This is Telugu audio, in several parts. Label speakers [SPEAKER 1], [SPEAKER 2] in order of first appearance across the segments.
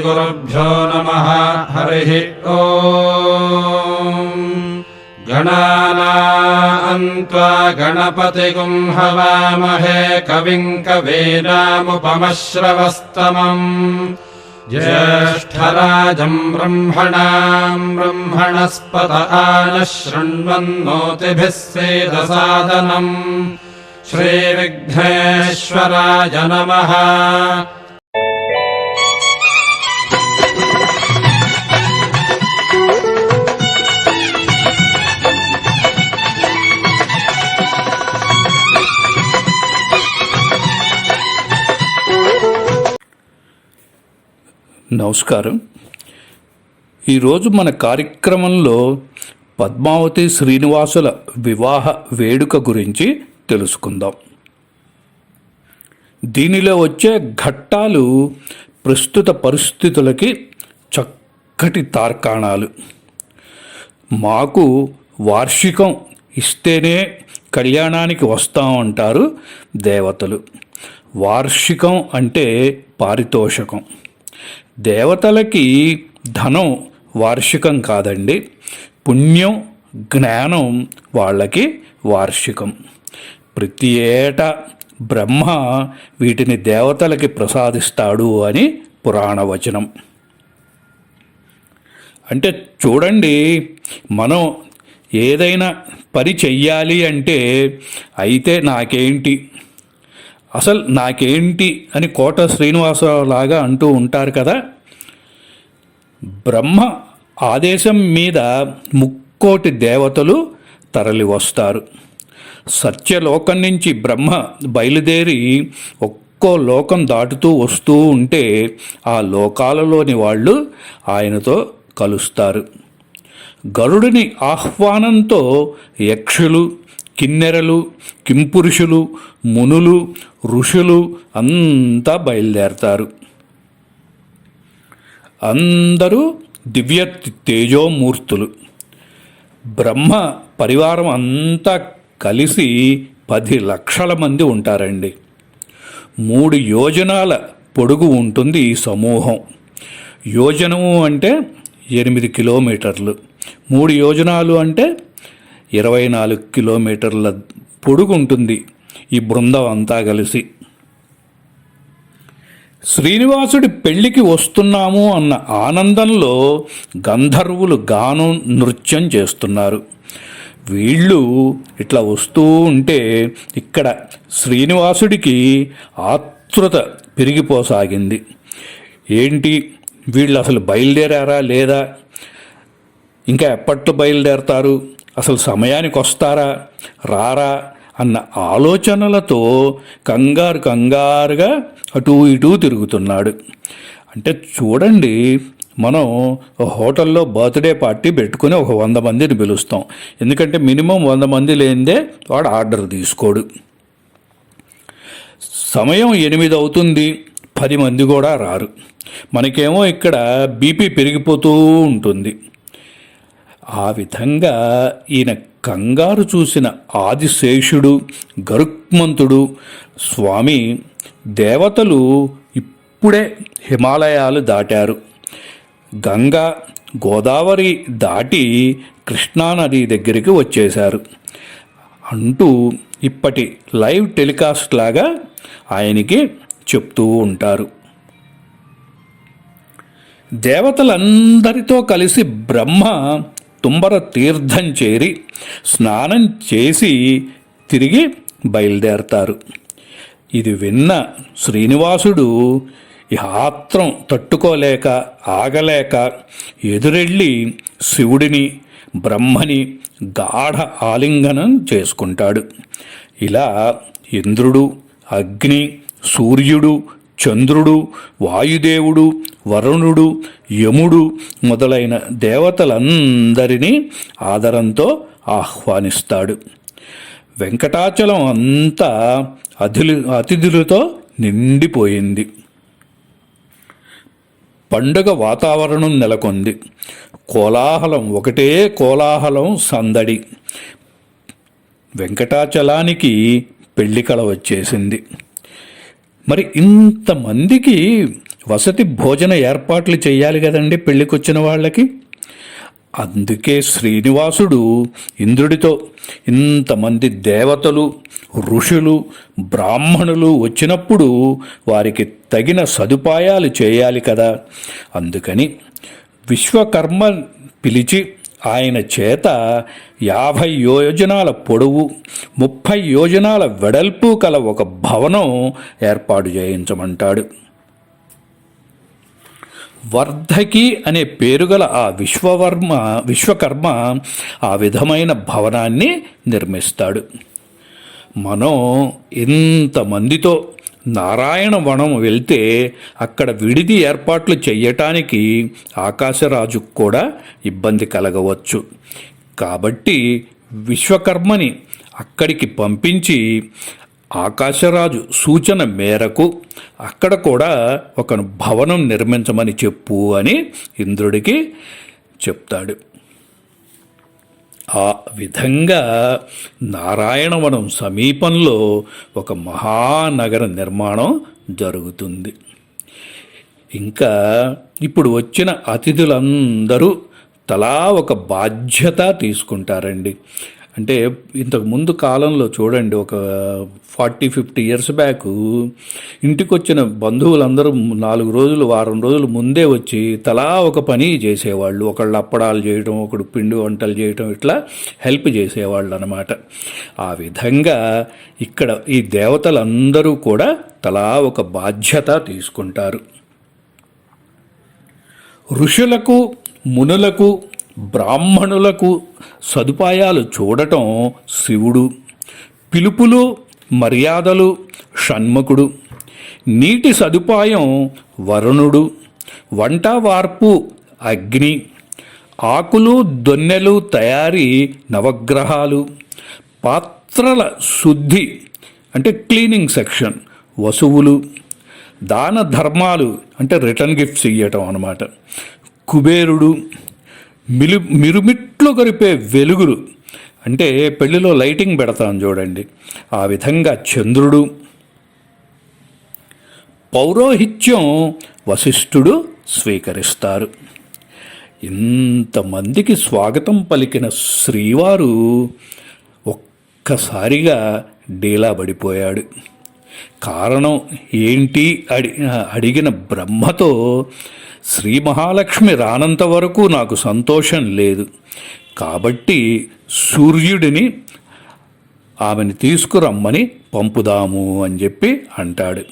[SPEAKER 1] श्रीगुरुभ्यो नमः। हरिः ॐ गणानान्त्वा गणपतिगुं हवामहे। कविम् कवीनामुपमश्रवस्तमम्। ज्येष्ठराजम् ब्रह्मणाम् ब्रह्मणस्पत आनः शृण्वन्नोतिभिः सेदसादनम्। श्रीविघ्नेश्वराय नमः
[SPEAKER 2] నమస్కారం. ఈరోజు మన కార్యక్రమంలో పద్మావతి శ్రీనివాసుల వివాహ వేడుక గురించి తెలుసుకుందాం. దీనిలో వచ్చే ఘట్టాలు ప్రస్తుత పరిస్థితులకి చక్కటి తార్కాణాలు. మాకు వార్షికం ఇస్తేనే కళ్యాణానికి వస్తామంటారు దేవతలు. వార్షికం అంటే పారితోషకం. దేవతలకి ధనం వార్షికం కాదండి. పుణ్యం జ్ఞానం వాళ్ళకి వార్షికం. ప్రతి ఏటా బ్రహ్మ వీటిని దేవతలకి ప్రసాదిస్తాడు అని పురాణ వచనం అంటే చూడండి మనం ఏదైనా పని చెయ్యాలి అంటే అయితే నాకేంటి? అసలు నాకేంటి అని కోట శ్రీనివాసరావు లాగా అంటూ ఉంటారు కదా. బ్రహ్మ ఆదేశం మీద ముక్కోటి దేవతలు తరలి వస్తారు. సత్యలోకం నుంచి బ్రహ్మ బయలుదేరి ఒక్కో లోకం దాటుతూ వస్తూ ఉంటే ఆ లోకాలలోని వాళ్ళు ఆయనతో కలుస్తారు. గరుడిని ఆహ్వానంతో యక్షులు కిన్నెరలు కింపురుషులు మునులు ఋషులు అంతా బయలుదేరతారు. అందరూ దివ్య తేజోమూర్తులు. బ్రహ్మ పరివారం అంతా కలిసి పది లక్షల మంది ఉంటారండి. మూడు యోజనాల పొడుగు ఉంటుంది ఈ సమూహం. యోజనము అంటే ఎనిమిది కిలోమీటర్లు. మూడు యోజనాలు అంటే ఇరవై నాలుగు కిలోమీటర్ల పొడుగు ఉంటుంది. ఈ బృందం అంతా కలిసి. శ్రీనివాసుడి పెళ్ళికి వస్తున్నాము అన్న ఆనందంలో గంధర్వులు గానం నృత్యం చేస్తున్నారు. వీళ్ళు ఇట్లా వస్తూ ఉంటే ఇక్కడ శ్రీనివాసుడికి ఆతృత పెరిగిపోసాగింది. ఏంటి? వీళ్ళు అసలు బయలుదేరారా లేదా? ఇంకా ఎప్పట్లో బయలుదేరతారు? అసలు సమయానికి వస్తారా? రారా? అన్న ఆలోచనలతో కంగారు కంగారుగా అటూ ఇటూ తిరుగుతున్నాడు. అంటే చూడండి మనం హోటల్లో బర్త్డే పార్టీ పెట్టుకుని ఒక వంద మందిని పిలుస్తాం. ఎందుకంటే మినిమం వంద మంది లేనిదే వాడు ఆర్డర్ తీసుకోడు. సమయం ఎనిమిది అవుతుంది పది మంది కూడా రారు. మనకేమో ఇక్కడ బీపీ పెరిగిపోతూ ఉంటుంది. ఆ విధంగా ఈయన కంగారు చూసిన ఆదిశేషుడు గరుక్మంతుడు స్వామి దేవతలు ఇప్పుడే హిమాలయాలు దాటారు. గంగా గోదావరి దాటి కృష్ణానది దగ్గరికి వచ్చేశారు. అంటూ ఇప్పటి లైవ్ టెలికాస్ట్ లాగా ఆయనకి చెప్తూ ఉంటారు. దేవతలందరితో కలిసి బ్రహ్మ తుంబర తీర్థం చేరి స్నానం చేసి తిరిగి బయలుదేరతారు. ఇది విన్న శ్రీనివాసుడు ఆత్రం తట్టుకోలేక ఆగలేక ఎదురెళ్ళి శివుడిని బ్రహ్మని గాఢ ఆలింగనం చేసుకుంటాడు. ఇలా ఇంద్రుడు అగ్ని సూర్యుడు చంద్రుడు వాయుదేవుడు వరుణుడు యముడు మొదలైన దేవతలందరినీ ఆదరంతో ఆహ్వానిస్తాడు. వెంకటాచలం అంతా అతిథులు అతిథులతో నిండిపోయింది. పండుగ వాతావరణం నెలకొంది. కోలాహలం ఒకటే కోలాహలం సందడి. వెంకటాచలానికి పెళ్ళికల వచ్చేసింది. మరి ఇంతమందికి వసతి భోజన ఏర్పాట్లు చేయాలి కదండి పెళ్ళికొచ్చిన వాళ్ళకి? అందుకే శ్రీనివాసుడు ఇంద్రుడితో ఇంతమంది దేవతలు ఋషులు బ్రాహ్మణులు వచ్చినప్పుడు వారికి తగిన సదుపాయాలు చేయాలి కదా. అందుకని విశ్వకర్మ పిలిచి ఆయన చేత యాభై యోజనాల పొడవు ముప్పై యోజనాల వెడల్పు కల ఒక భవనం ఏర్పాటు చేయించమంటాడు. వర్ధకి అనే పేరుగల ఆ విశ్వవర్మ విశ్వకర్మ ఆ విధమైన భవనాన్ని నిర్మిస్తాడు. మనం ఇంతమందితో నారాయణ వనం వెళ్తే అక్కడ విడిది ఏర్పాట్లు చెయ్యటానికి ఆకాశరాజుకు కూడా ఇబ్బంది కలగవచ్చు. కాబట్టి విశ్వకర్మని అక్కడికి పంపించి ఆకాశరాజు సూచన మేరకు అక్కడ కూడా ఒక భవనం నిర్మించమని చెప్పు అని ఇంద్రుడికి చెప్తాడు. ఆ విధంగా నారాయణవనం సమీపంలో ఒక మహానగర నిర్మాణం జరుగుతుంది. ఇంకా ఇప్పుడు వచ్చిన అతిథులందరూ తలా ఒక బాధ్యత తీసుకుంటారండి. అంటే ఇంతకు ముందు కాలంలో చూడండి ఒక ఫార్టీ ఫిఫ్టీ ఇయర్స్ బ్యాక్ ఇంటికి వచ్చిన బంధువులందరూ నాలుగు రోజులు వారం రోజులు ముందే వచ్చి తలా ఒక పని చేసేవాళ్ళు. ఒకళ్ళు అప్పడాలు చేయడం ఒకడు పిండి వంటలు చేయడం ఇట్లా హెల్ప్ చేసేవాళ్ళు అనమాట ఆ విధంగా ఇక్కడ ఈ దేవతలందరూ కూడా తలా ఒక బాధ్యత తీసుకుంటారు. ఋషులకు మునులకు బ్రాహ్మణులకు సదుపాయాలు చూడటం శివుడు పిలుపులు మర్యాదలు షణ్ముఖుడు నీటి సదుపాయం వరుణుడు వంట వార్పు అగ్ని ఆకులు దొన్నెలు తయారీ నవగ్రహాలు పాత్రల శుద్ధి అంటే క్లీనింగ్ సెక్షన్ వసువులు దాన ధర్మాలు అంటే రిటర్న్ గిఫ్ట్స్ ఇవ్వటం అనమాట కుబేరుడు మిలు మిరుమిట్లు గరిపే వెలుగులు. అంటే పెళ్ళిలో లైటింగ్ పెడతాం చూడండి. ఆ విధంగా చంద్రుడు పౌరోహిత్యం వశిష్ఠుడు స్వీకరిస్తారు. ఇంతమందికి స్వాగతం పలికిన శ్రీవారు ఒక్కసారిగా డీలా పడిపోయాడు. కారణం ఏంటి? అడి అడిగిన బ్రహ్మతో శ్రీ మహాలక్ష్మి రానంత వరకు నాకు సంతోషం లేదు. కాబట్టి సూర్యుడిని ఆమెని తీసుకురమ్మని పంపుదాము అని చెప్పి అంటాడు.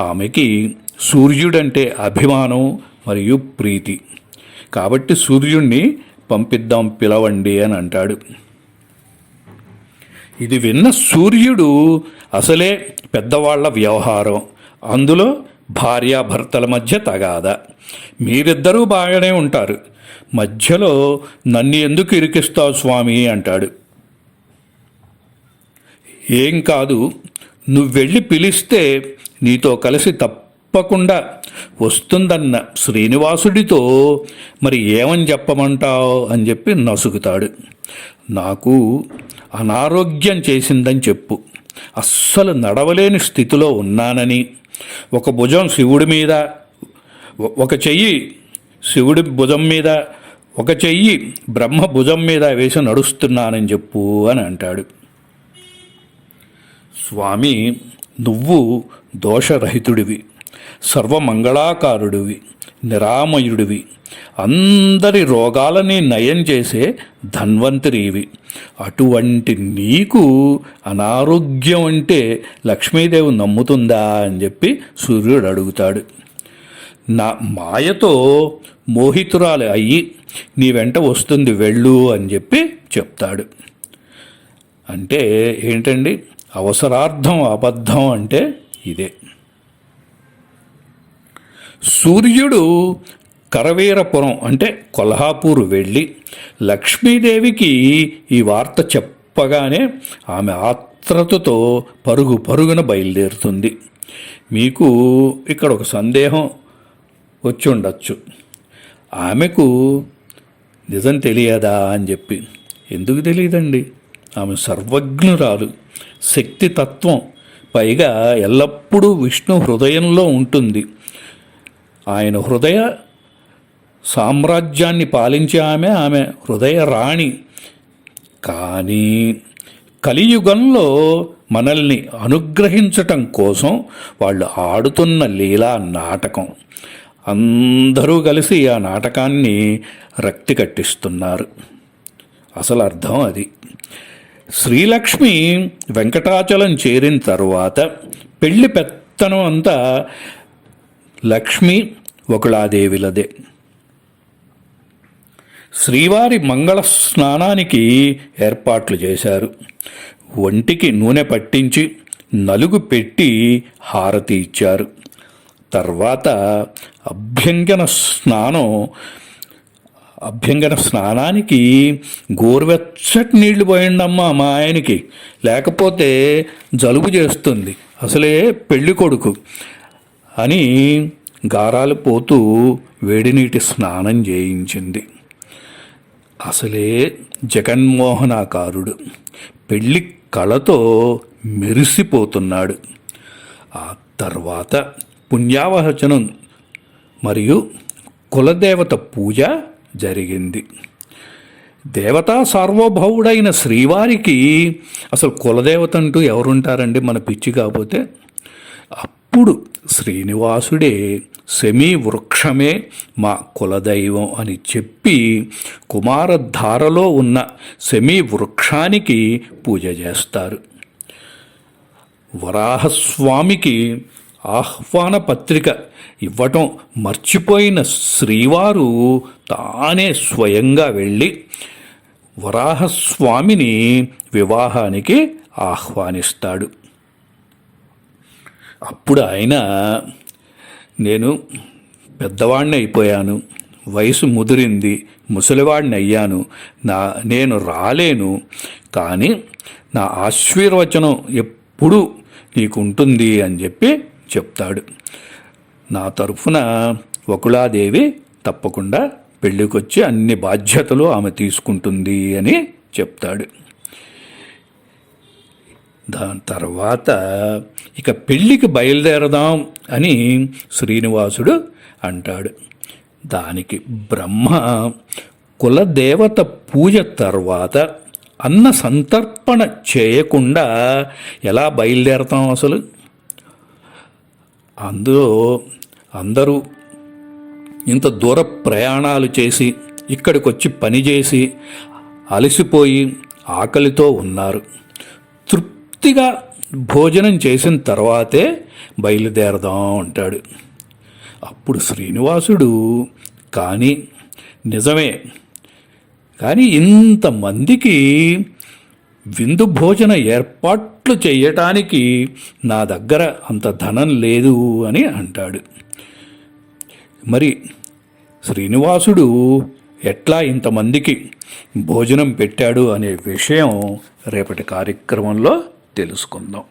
[SPEAKER 2] ఆమెకి సూర్యుడంటే అభిమానం మరియు ప్రీతి. కాబట్టి సూర్యుణ్ణి పంపిద్దాం పిలవండి అని అంటాడు. ఇది విన్న సూర్యుడు అసలే పెద్దవాళ్ళ వ్యవహారం. అందులో భార్యాభర్తల మధ్య తగాద. మీరిద్దరూ బాగానే ఉంటారు. మధ్యలో నన్ను ఎందుకు ఇరికిస్తావు స్వామి అంటాడు. ఏం కాదు నువ్వు వెళ్ళి పిలిస్తే నీతో కలిసి తప్పకుండా వస్తుందన్న శ్రీనివాసుడితో మరి ఏమని చెప్పమంటావు అని చెప్పి నసుగుతాడు. నాకు అనారోగ్యం చేసిందని చెప్పు. అస్సలు నడవలేని స్థితిలో ఉన్నానని. ఒక భుజం శివుడి మీద ఒక చెయ్యి శివుడి భుజం మీద ఒక చెయ్యి బ్రహ్మ భుజం మీద వేసి నడుస్తున్నానని చెప్పు అని అంటాడు. స్వామి నువ్వు దోషరహితుడివి. సర్వమంగళాకారుడివి నిరామయుడివి. అందరి రోగాలని నయం చేసే ధన్వంతరివి. అటువంటి నీకు అనారోగ్యం అంటే లక్ష్మీదేవి నమ్ముతుందా అని చెప్పి సూర్యుడు అడుగుతాడు. నా మాయతో మోహితురాలు అయ్యి నీ వెంట వస్తుంది వెళ్ళు అని చెప్పి చెప్తాడు. అంటే ఏంటండి? అవసరార్థం అబద్ధం అంటే ఇదే. సూర్యుడు కరవీరపురం అంటే కొల్హాపూర్ వెళ్ళి లక్ష్మీదేవికి ఈ వార్త చెప్పగానే ఆమె ఆత్రతతో పరుగు పరుగున బయలుదేరుతుంది. మీకు ఇక్కడ ఒక సందేహం వచ్చి ఉండొచ్చు. ఆమెకు నిజం తెలియదా అని చెప్పి. ఎందుకు తెలియదండి? ఆమె సర్వజ్ఞురాలు శక్తి తత్వం పైగా ఎల్లప్పుడూ విష్ణు హృదయంలో ఉంటుంది. ఆయన హృదయ సామ్రాజ్యాన్ని పాలించే ఆమె ఆమె హృదయ రాణి. కానీ కలియుగంలో మనల్ని అనుగ్రహించటం కోసం వాళ్ళు ఆడుతున్న లీలా నాటకం. అందరూ కలిసి ఆ నాటకాన్ని రక్తి కట్టిస్తున్నారు. అసలు అర్థం అది. శ్రీలక్ష్మి వెంకటాచలం చేరిన తరువాత పెళ్ళి పెత్తనం అంతా లక్ష్మి ఒకళాదేవిలదే శ్రీవారి మంగళ స్నానానికి ఏర్పాట్లు చేశారు. ఒంటికి నూనె పట్టించి నలుగు పెట్టి హారతి ఇచ్చారు. తర్వాత అభ్యంగన స్నానం అభ్యంగన స్నానానికి గోరువెచ్చటి నీళ్ళు పోయిండమ్మా మా ఆయనకి. లేకపోతే జలుబు చేస్తుంది. అసలే పెళ్ళి కొడుకు అని గారాలు పోతూ వేడి నీటి స్నానం చేయించింది. అసలే జగన్మోహనాకారుడు పెళ్ళి కళతో మెరిసిపోతున్నాడు. ఆ తర్వాత పుణ్యావచనం మరియు కులదేవత పూజ జరిగింది. దేవతా సార్వభౌడైన శ్రీవారికి అసలు కులదేవత అంటూ ఎవరుంటారండి మన పిచ్చి కాకపోతే? అప్పుడు శ్రీనివాసుడే సెమీ వృక్షమే మా కులదైవం అని చెప్పి కుమారధారలో ఉన్న సెమీ వృక్షానికి పూజ చేస్తారు. వరాహస్వామికి ఆహ్వాన పత్రిక ఇవ్వటం మర్చిపోయిన శ్రీవారు తానే స్వయంగా వెళ్ళి వరాహస్వామిని వివాహానికి ఆహ్వానిస్తాడు. అప్పుడు ఆయన నేను పెద్దవాడిని అయిపోయాను వయసు ముదిరింది ముసలివాడిని అయ్యాను నా నేను రాలేను కానీ నా ఆశీర్వచనం ఎప్పుడూ నీకుంటుంది అని చెప్పి చెప్తాడు. నా తరఫున వకుళాదేవి తప్పకుండా పెళ్ళికొచ్చి అన్ని బాధ్యతలు ఆమె తీసుకుంటుంది అని చెప్తాడు. దాని తర్వాత ఇక పెళ్ళికి బయలుదేరదాం అని శ్రీనివాసుడు అంటాడు. దానికి బ్రహ్మ కులదేవత పూజ తర్వాత అన్న సంతర్పణ చేయకుండా ఎలా బయలుదేరతాం అసలు? అందులో అందరూ ఇంత దూర ప్రయాణాలు చేసి ఇక్కడికొచ్చి పనిచేసి అలసిపోయి ఆకలితో ఉన్నారు. తృప్తిగా భోజనం చేసిన తర్వాతే బయలుదేరదాం అంటాడు. అప్పుడు శ్రీనివాసుడు కానీ నిజమే. కానీ ఇంతమందికి విందు భోజన ఏర్పాట్లు చేయటానికి నా దగ్గర అంత ధనం లేదు అని అంటాడు. మరి శ్రీనివాసుడు ఎట్లా ఇంతమందికి భోజనం పెట్టాడు అనే విషయం రేపటి కార్యక్రమంలో తెలుసుకుందాం